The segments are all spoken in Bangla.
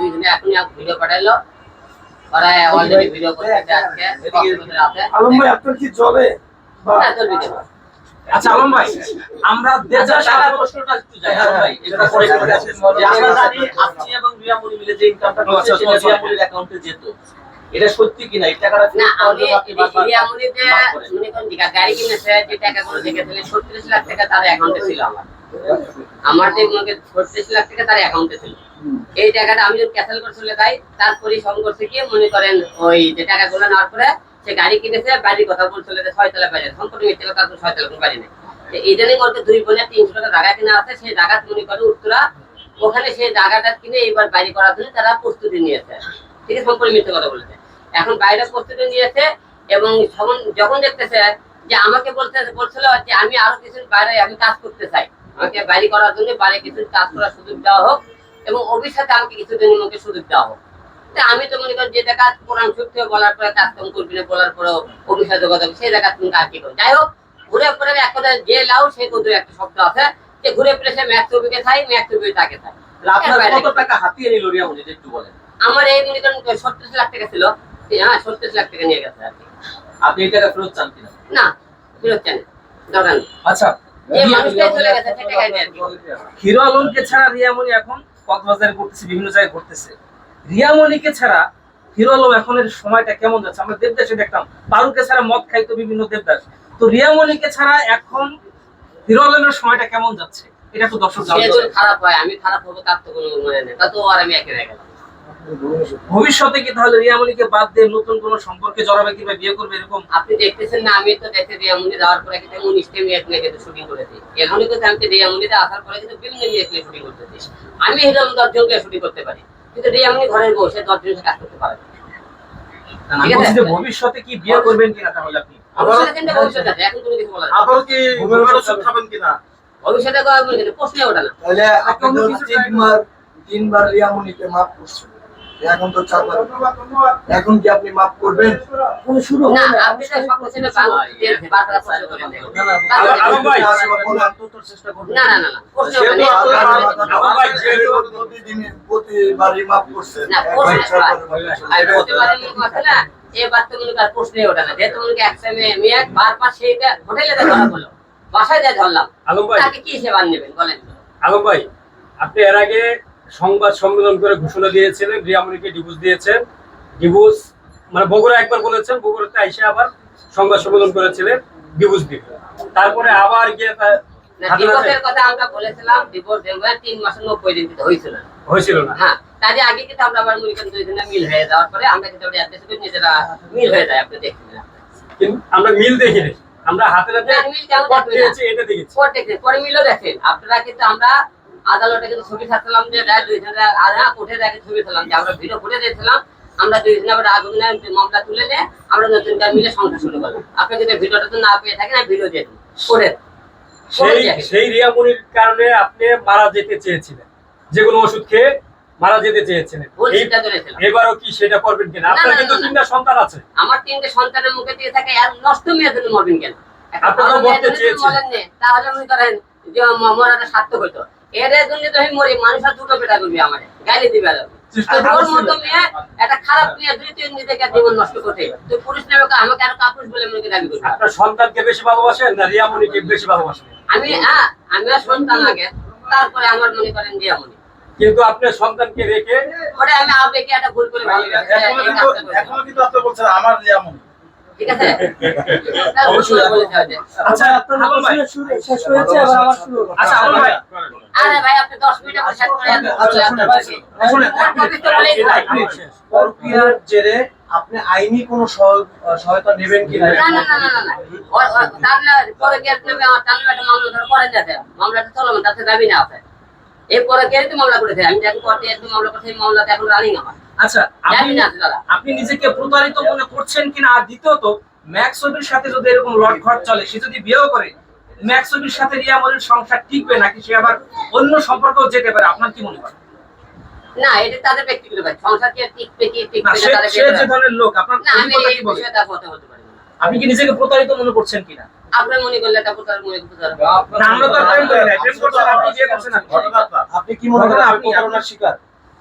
দুইজনে এখনই ভিডিও পাঠাইলো। ওরা অলরেডি ভিডিও করতেছে আজকে কক্সবাজারে আলম ভাই আপনার কি চলে বা না, চলবে আচ্ছা আলম ভাই আমরা আচ্ছা, টাকার প্রশ্নটা একটু যাই, আলম ভাই, এটা পরে করে আসেন। যে আমরা জানি আপনি এবং রিয়ামণি মিলে যে ইনকামটা করছেন, সেটা রিয়ামণির অ্যাকাউন্টে যেত। এটা সত্যি কিনা? এই টাকাটা না আমি আপনি বারবার রিয়ামনিতে মাফ করেন। মনে করেন যে গাড়ি কিনেছে যে টাকাগুলো দেখেছিলেন ছত্রিশ লাখ টাকা তার অ্যাকাউন্টে ছিল আমার। আমার যে মনে ছত্রিশ লাখ টাকা তার অ্যাকাউন্টে ছিল। এই টাকাটা আমি করে চলে যাই তারপরে করছে গিয়ে মনে করেন ওই যে নেওয়ার পরে সে গাড়ি কিনেছে কথা বলছিল যে ছয়তলা বাড়ি সম্পূর্ণ মিথ্যে কথা ছয়তলা কোনো বাড়ি নেই। ইদানিং ওর দুই বোনের তিনশো টাকা জায়গা কিনা আছে, সেই জায়গা মনে করে উত্তরা, ওখানে সেই জায়গাটা কিনে বাড়ি করার জন্য তারা প্রস্তুতি নিয়েছে। ঠিক আছে, সম্পূর্ণ মিথ্যে কথা বলেছে। এখন বাইরে প্রস্তুতি নিয়েছে এবং যখন যখন দেখতেছে যে আমাকে বলতে বলছিল যে আমি আরও কিছু বাইরে আমি কাজ করতে চাই। আমাকে বাড়ি করার জন্য বাইরে কিছু কাজ করার সুযোগ দেওয়া হোক এবং অভিশাতে আমাকে কিছুদিন আমাকে সুযোগ দেওয়া হোক। আমি তো মনে করি যে জায়গা কোরআন সত্য বলার পরে কাজ কাম করবি না বলার পরে অভিশাপ যোগাযোগ সেই জায়গা তুমি কাজ কি করো। যাই হোক ঘুরে ফিরে এক কথা যে লাও সেই কত একটা শব্দ আছে যে ঘুরে ফিরে সে ম্যাথ ছবিকে চাই ম্যাথ ছবি তাকে কত টাকা হাতিয়ে নিল এটা একটু বলেন। আমার এই মনে করেন লাখ টাকা ছিল হ্যাঁ ছত্রিশ লাখ টাকা নিয়ে গেছে আর কি। আপনি এই টাকা ফেরত চান কিনা? না ফেরত চান দরকার আচ্ছা যে মানুষটাই চলে গেছে সে আর কি। হিরো আলমকে ছাড়া রিয়ামণি এখন কক্সবাজারে ঘুরতেছে বিভিন্ন জায়গায় ঘুরতেছে। রিয়ামণিকে ছাড়া হিরো আলম এখন এর সময়টা কেমন যাচ্ছে? আমরা দেবদাসে দেখতাম। পারুকে ছাড়া মদ খাইতো বিভিন্ন দেবদাস। তো রিয়ামণিকে ছাড়া এখন হিরো আলমের সময়টা কেমন যাচ্ছে? এটা তো দর্শক খারাপ হয় আমি খারাপ হব তার তো কোনো মানে নেই। তা তো আর আমি একে রেখে গেলাম। ভবিষ্যতে কি তাহলে রিয়ামণিকে বাদ দিয়ে নতুন কোনো সম্পর্কে জড়াবে কিংবা বিয়ে করবে এরকম? আপনি দেখতেছেন না আমি তো দেখতে রিয়ামুনি যাওয়ার পরে কিন্তু উনিশটা মেয়ে নিয়ে কিন্তু শুটিং করেছি। এখনই কিন্তু আমি রিয়ামুনিতে আসার পরে কিন্তু বিভিন্ন মেয়ে নিয়ে শুটিং করতেছি। আমি এরকম দশজনকে শুটিং করতে পারি কিন্তু রিয়ামুনি ঘরের বউ সে দশজনকে কাজ করতে পারে ভবিষ্যতে কি বিয়ে করবেন কিনা তাহলে আপনি? এখন কোনো কিছু বলা। আবারও কি খাবেন কিনা? ভবিষ্যতে কথা বলি কিন্তু প্রশ্নই ওঠে না। তাহলে আপনি তো তিনবার রিয়ামনিকে মাফ করছেন এখন তো চারবার। এখন কি আপনি মাফ করবেন? শুরু না আপনি চেষ্টা করবেন প্রতিবারই মাফ আর তো মনে প্রশ্নই ওঠে না। যেহেতু মেয়ে- মেয়ে বারবার সেইটা হোটেলে যা ধরা হলো, বাসায় যা ধরলাম, আলম ভাই। তাকে কি সেবা নেবেন বলেন? আলম ভাই আপনি এর আগে সংবাদ সম্মেলন করে ঘোষণা দিয়েছিলেন রিয়ামণিকে ডিভোর্স দিয়েছেন। ডিভোর্স মানে বগুড়া একবার বলেছেন বগুড়াতে আইসে আবার সংবাদ সম্মেলন করেছিলেন ডিভোর্স দিবে তারপরে আবার গিয়ে তা- না, হাতে divorce এর নাতে কথা আমরা বলেছিলাম, divorce তিন মাসের নব্বই দিন হয়েছিল হয়েছিল না। হ্যাঁ, তারই আগে কিন্তু আমরা আবার মনে করেন দুই দিনে মিল হয়ে যাওয়ার পরে আমরা কিন্তু ওটা করে নিজেরা মিল হয়ে যায়, আপনি। আমরা মিল দেখিনি আমরা হাতে এটা দেখেছি। পরে মিলও দেখেন। আপনারা কিন্তু আমরা আদালতে কিন্তু ছবি ছাড়ছিলাম যে রায় দুইজনে আধা কোর্টে রায় ছবি ছাড়লাম যে আমরা ভিডিও করে দিয়েছিলাম আমরা দুইজনে আবার আগুনে মামলা তুলে নিয়ে আমরা নতুন মিলে সংসার শুরু করলাম। আপনি যদি ভিডিওটা তো না পেয়ে থাকেন ভিডিও দিয়ে দেবো করে সেই সেই রিয়ামণির কারণে আপনি মারা যেতে চেয়েছিলেন। যে কোনো ওষুধ খেয়ে মারা যেতে চেয়েছিলেন। এবারও কি সেটা করবেন কিনা? আপনার কিন্তু। তিনটা সন্তান আছে। আমার তিনটে সন্তানের মুখে দিয়ে থাকে আর নষ্ট মেয়ের জন্য মরবেন কেন? একটা আপনি তো ভালো মেয়ের মরতে চেয়েছিলেন। তাহলে মনে করেন যে মরাটা সার্থক হইতো। এর জন্য তো আমি মরি মানুষ আর দুটো পেটা করবি আমার গালি দিবে আর। চেষ্টা আর ওর করছিলেন। মতো মেয়ে একটা খারাপ মেয়ে দুই তিন দিন জীবন নষ্ট করতে তুই পুরুষ নামে আমাকে আর কাপুরুষ বলে মনে দাবি করবি। আপনার সন্তানকে বেশি ভালোবাসেন না রিয়ামণিকে বেশি ভালোবাসেন আমি হ্যাঁ আমি আর সন্তান আগে তারপরে আমার মনে করেন কিন্তু আপনার সন্তানকে রেখে ওরে আমি আবেগে একটা ভুল করে ভালো এখনও কিন্তু আপনি বলছেন আমার ঠিক আছে। আচ্ছা আপনার আলম শেষ হয়েছে আবার আমার শুরু আচ্ছা ভাই। আরে ভাই আপনি 10 মিনিট আমার সাথে করে আচ্ছা, আপনার। শুনেন। পরকীয়ার জেরে আপনি আইনি কোনো সহ- সহায়তা নেবেন কিনা না? না না না না না ওর- ওর- তার না পরে গিয়ে নেবে আমার একটা মামলা ধরে করে যাচ্ছে মামলাটা চলমান তাতে দাবি না আছে। এই পরে গিয়ে তো মামলা করেছে আমি যখন কোর্টে একটু মামলা করছি এই মামলাটা এখন রানিং আমার। আচ্ছা আপনি নিজেকে প্রতারিত মনে করছেন কিনা? আর দ্বিতীয়ত ম্যাক্সবির সাথে যদি এরকম লট ঘট চলে সে যদি বিয়েও করে ম্যাক্সবির সাথে রিয়ামনির সংসার টিকবে নাকি সে আবার অন্য সম্পর্কেও যেতে পারে? আপনার কি মনে হয়? না এটা তাদের ব্যক্তিগত ব্যাপার। সংসার কি টিকবে কি টিকবে না তাদের সে যে ধরনের লোক আপনার আমি এই বিষয়ে তার কথা বলতে পারি আপনি কি নিজেকে প্রতারিত মনে করছেন কিনা? আপনার মনে করলে তারপর তার মনে করতে আমরা তো প্রেম করি না প্রেম করছেন আপনি বিয়ে করছেন আপনি কি মনে করেন আপনি আপনি- প্রতারণার শিকার?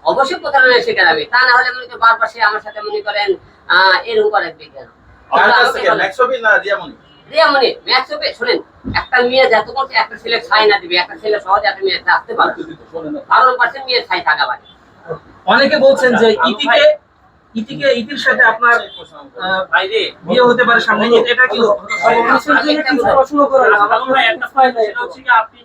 অবশ্যই প্রতারণার শিকার হবে তা না হলে মনে করেন বারবার সে আমার সাথে মনে করেন আহ এরকম করে রিয়ামণি ম্যাচ হবে শোনেন একটা মেয়ে একটা ছেলে ছাই না দিবে একটা ছেলে সহজে একটা মেয়ে আসতে পারে বারো পার্সেন্ট মেয়ে ছাই থাকা পারে অনেকে বলছেন যে ইতিকে ইতিকে ইতির সাথে আপনার বাইরে বিয়ে হতে পারে সামনে এটা কি আমি একটা কথা- একটা কথা সেটা হচ্ছে আপনি